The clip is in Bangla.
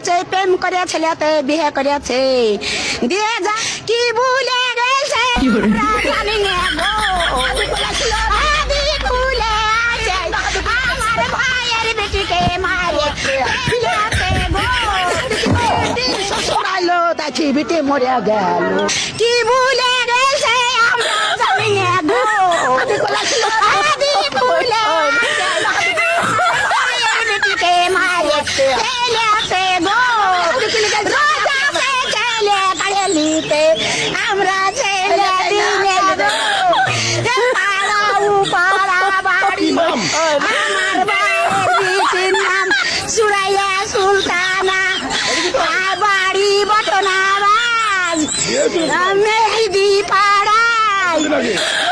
করে ছেলেতে বিয়ে করেছে দিয়ে যা কি ভুলে গেছে? ভাইয়ের বেটিকে মারে। ছেলেতে গো শ্বশুর আলো বেটে মরে গেল। কি ভুলে গেছে? আমরা জানি না গো আদি ভুলে বটনাবাজ মেহেদি পাড়ায়